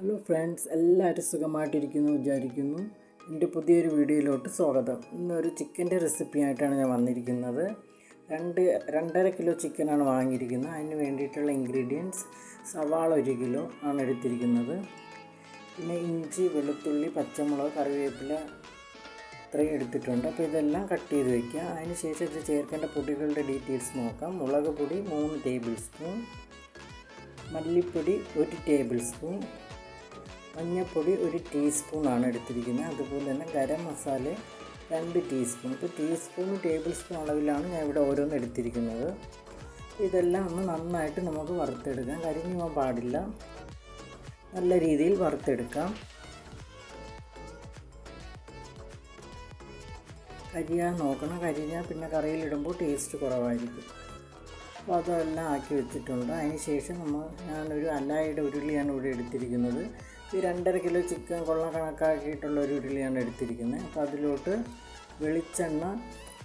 Hello friends എല്ലാവരും സുഖമായിട്ടിരിക്കുന്നു വിചാരിക്കുന്നു. എന്റെ പുതിയൊരു വീഡിയോയിലോട്ട് സ്വാഗതം. ഇന്നൊരു ചിക്കന്റെ റെസിപ്പി ആയിട്ടാണ് ഞാൻ വന്നിരിക്കുന്നത്. രണ്ട് രണ്ടര കിലോ ചിക്കനാണ് വാങ്ങിയിരിക്കുന്നത്. അതിന് വേണ്ടിയിട്ടുള്ള ഇൻഗ്രീഡിയൻസ് സവാള ഒരു കിലോ ആണ് എടുത്തിരിക്കുന്നത്. പിന്നെ ഇഞ്ചി വെളുത്തുള്ളി പച്ചമുളക് കറിവേപ്പില ഇത്രയും എടുത്തിട്ടുണ്ട്. അപ്പോൾ ഇതെല്ലാം കട്ട് ചെയ്ത് വയ്ക്കുക അതിന് ശേഷം ഇത് ചേർക്കേണ്ട പൊടികളുടെ ഡീറ്റെയിൽസ് നോക്കാം. മുളക് പൊടി മൂന്ന് ടേബിൾ സ്പൂൺ. മല്ലിപ്പൊടി ഒരു ടേബിൾ സ്പൂൺ. മഞ്ഞൾപ്പൊടി ഒരു ടീസ്പൂണാണ് എടുത്തിരിക്കുന്നത്. അതുപോലെ തന്നെ ഗരം മസാല രണ്ട് ടീസ്പൂൺ. ഇപ്പോൾ ടീസ്പൂൺ ടേബിൾ സ്പൂൺ അളവിലാണ് ഞാൻ ഇവിടെ ഓരോന്ന് എടുത്തിരിക്കുന്നത്. ഇതെല്ലാം ഒന്ന് നന്നായിട്ട് നമുക്ക് വറുത്തെടുക്കാം. കരിഞ്ഞു പോകാൻ പാടില്ല. നല്ല രീതിയിൽ വറുത്തെടുക്കാം. കരിയാൻ നോക്കണം. കരിഞ്ഞാൽ പിന്നെ കറിയിലിടുമ്പോൾ ടേസ്റ്റ് കുറവായിരിക്കും. അപ്പോൾ അതെല്ലാം ആക്കി വെച്ചിട്ടുണ്ട്. അതിന് ശേഷം നമ്മൾ ഞാനൊരു അല്ലായുടെ ഉരുളിയാണ് ഇവിടെ എടുത്തിരിക്കുന്നത്. ഈ രണ്ടര കിലോ ചിക്കൻ കൊള്ള കണക്കാക്കിയിട്ടുള്ള ഒരു ഉരുളിയാണ് എടുത്തിരിക്കുന്നത്. അപ്പോൾ അതിലോട്ട് വെളിച്ചെണ്ണ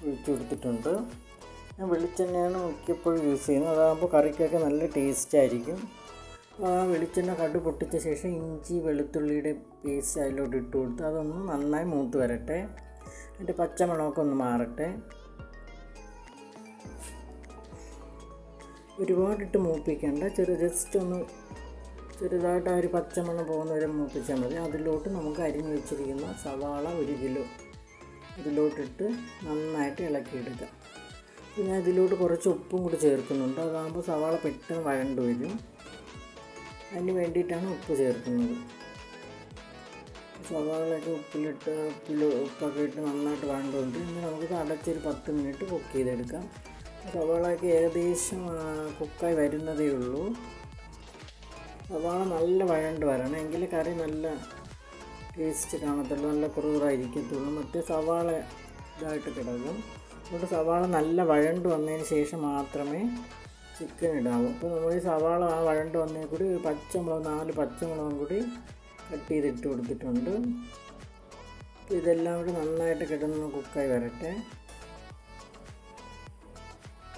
ഒഴിച്ചു കൊടുത്തിട്ടുണ്ട്. ഞാൻ വെളിച്ചെണ്ണയാണ് മിക്കപ്പോഴും യൂസ് ചെയ്യുന്നത്. അതാകുമ്പോൾ കറിക്കൊക്കെ നല്ല ടേസ്റ്റ് ആയിരിക്കും. ആ വെളിച്ചെണ്ണ കടു പൊട്ടിച്ച ശേഷം ഇഞ്ചി വെളുത്തുള്ളിയുടെ പേസ്റ്റ് അതിലോട്ട് ഇട്ട് കൊടുത്ത് അതൊന്ന് നന്നായി മൂത്ത് വരട്ടെ. എന്റെ പച്ചമുളകൊക്കെ ഒന്ന് മാറട്ടെ. ഒരുപാടിട്ട് മൂപ്പിക്കേണ്ട. ചെറിയ ജസ്റ്റ് ഒന്ന് ചെറുതായിട്ട് ആ ഒരു പച്ചമണം പോകുന്ന വരെ മൂപ്പിച്ചാൽ മതി. അതിലോട്ട് നമുക്ക് അരിഞ്ഞു വെച്ചിരിക്കുന്ന സവാള ഒരു കിലോ ഇതിലോട്ടിട്ട് നന്നായിട്ട് ഇളക്കിയെടുക്കാം. പിന്നെ അതിലോട്ട് കുറച്ച് ഉപ്പും കൂടി ചേർക്കുന്നുണ്ട്. അതാകുമ്പോൾ സവാള പെട്ടെന്ന് വഴണ്ട് വരും. അതിന് വേണ്ടിയിട്ടാണ് ഉപ്പ് ചേർക്കുന്നത്. സവാളയൊക്കെ ഉപ്പിലിട്ട് ഉപ്പിൽ ഉപ്പൊക്കെ ഇട്ട് നന്നായിട്ട് വഴണ്ടുകൊണ്ട് ഇനി നമുക്ക് അടച്ചൊരു പത്ത് മിനിറ്റ് കുക്ക് ചെയ്തെടുക്കാം. സവാളയൊക്കെ ഏകദേശം കുക്കായി വരുന്നതേ ഉള്ളൂ. സവാള നല്ല വഴണ്ട് വരണം. എങ്കിൽ കറി നല്ല ടേസ്റ്റ് കാണത്തുള്ളൂ. നല്ല കുറുകുറായിരിക്കത്തുള്ളൂ. മറ്റേ സവാള ഇതായിട്ട് കിടക്കും. അതുകൊണ്ട് സവാള നല്ല വഴണ്ട് വന്നതിന് ശേഷം മാത്രമേ ചിക്കൻ ഇടാവൂ. അപ്പോൾ നമ്മൾ ഈ സവാള ആ വഴണ്ട് വന്നതിൽ കൂടി പച്ചമുളക് നാല് പച്ചമുളകും കൂടി കട്ട് ചെയ്തിട്ട് കൊടുത്തിട്ടുണ്ട്. ഇതെല്ലാം കൂടി നന്നായിട്ട് കിടന്ന് കുക്കായി വരട്ടെ.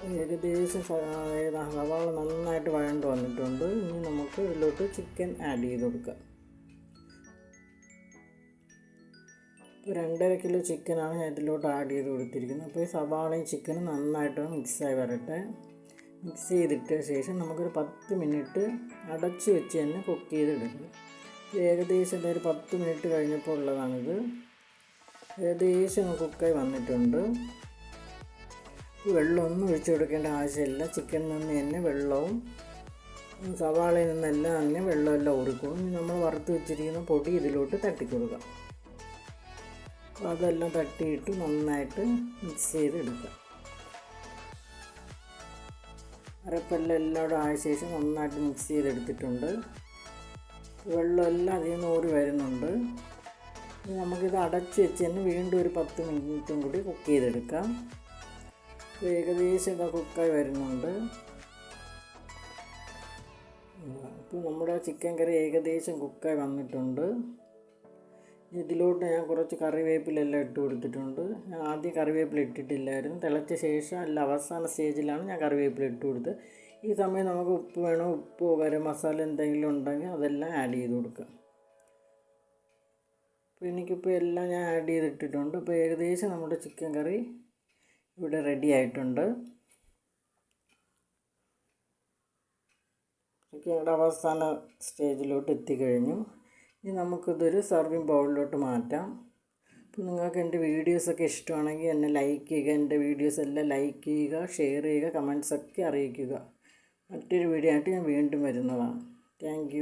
ഏകദേശം സവാള നന്നായിട്ട് വഴണ്ട് വന്നിട്ടുണ്ട്. ഇനി നമുക്ക് ഇതിലോട്ട് ചിക്കൻ ആഡ് ചെയ്ത് കൊടുക്കാം. രണ്ടര കിലോ ചിക്കനാണ് ഞാൻ ഇതിലോട്ട് ആഡ് ചെയ്ത് കൊടുത്തിരിക്കുന്നത്. അപ്പോൾ ഈ സവാളയും ചിക്കനും നന്നായിട്ട് മിക്സായി വരട്ടെ. മിക്സ് ചെയ്തിട്ട ശേഷം നമുക്കൊരു പത്ത് മിനിറ്റ് അടച്ച് വെച്ച് തന്നെ കുക്ക് ചെയ്തെടുക്കണം ഏകദേശം ഒരു പത്ത് മിനിറ്റ് കഴിഞ്ഞപ്പോൾ ഉള്ളതാണിത്. ഏകദേശം കുക്കായി വന്നിട്ടുണ്ട്. വെള്ളമൊന്നും ഒഴിച്ചു കൊടുക്കേണ്ട ആവശ്യമില്ല. ചിക്കനിൽ നിന്ന് തന്നെ വെള്ളവും സവാളയിൽ നിന്നെല്ലാം തന്നെ വെള്ളമെല്ലാം ഊറിക്കോളും നമ്മൾ വറുത്ത് വെച്ചിരിക്കുന്ന പൊടി ഇതിലോട്ട് തട്ടിക്കൊടുക്കാം. അപ്പോൾ അതെല്ലാം തട്ടിയിട്ട് നന്നായിട്ട് മിക്സ് ചെയ്തെടുക്കാം. അരപ്പെല്ലാം എല്ലാവരും ആയ ശേഷം നന്നായിട്ട് മിക്സ് ചെയ്തെടുത്തിട്ടുണ്ട്. വെള്ളമെല്ലാം അതിൽ നിന്ന് വരുന്നുണ്ട്. നമുക്കിത് അടച്ച് വെച്ച് തന്നെ വീണ്ടും ഒരു പത്ത് മിനിറ്റും കൂടി കുക്ക് ചെയ്തെടുക്കാം. ഏകദേശം ഇതാ കുക്കായി വരുന്നുണ്ട് അപ്പോൾ നമ്മുടെ ചിക്കൻ കറി ഏകദേശം കുക്കായി വന്നിട്ടുണ്ട്. ഇതിലോട്ട് ഞാൻ കുറച്ച് കറിവേപ്പിലെല്ലാം ഇട്ട് കൊടുത്തിട്ടുണ്ട്. ഞാൻ ആദ്യം കറിവേപ്പില ഇട്ടിട്ടില്ലായിരുന്നു. തിളച്ച ശേഷം അല്ല അവസാന സ്റ്റേജിലാണ് ഞാൻ കറിവേപ്പില ഇട്ട് കൊടുത്തത്. ഈ സമയം നമുക്ക് ഉപ്പ് വേണോ? ഉപ്പോ ഗരം മസാല എന്തെങ്കിലും ഉണ്ടെങ്കിൽ അതെല്ലാം ആഡ് ചെയ്ത് കൊടുക്കാം അപ്പോൾ എനിക്കിപ്പോൾ എല്ലാം ഞാൻ ആഡ് ചെയ്തിട്ടിട്ടുണ്ട്. അപ്പോൾ ഏകദേശം നമ്മുടെ ചിക്കൻ കറി ഇവിടെ റെഡി ആയിട്ടുണ്ട്. ഞങ്ങളുടെ അവസാന സ്റ്റേജിലോട്ട് എത്തിക്കഴിഞ്ഞു. ഇനി നമുക്കിതൊരു സർവിങ് ബൗളിലോട്ട് മാറ്റാം. അപ്പോൾ നിങ്ങൾക്ക് എന്റെ വീഡിയോസൊക്കെ ഇഷ്ടമാണെങ്കിൽ എന്നെ ലൈക്ക് ചെയ്യുക എന്റെ വീഡിയോസ് എല്ലാം ലൈക്ക് ചെയ്യുക ഷെയർ ചെയ്യുക കമൻസൊക്കെ അറിയിക്കുക. മറ്റൊരു വീഡിയോ ആയിട്ട് ഞാൻ വീണ്ടും വരുന്നതാണ്. താങ്ക്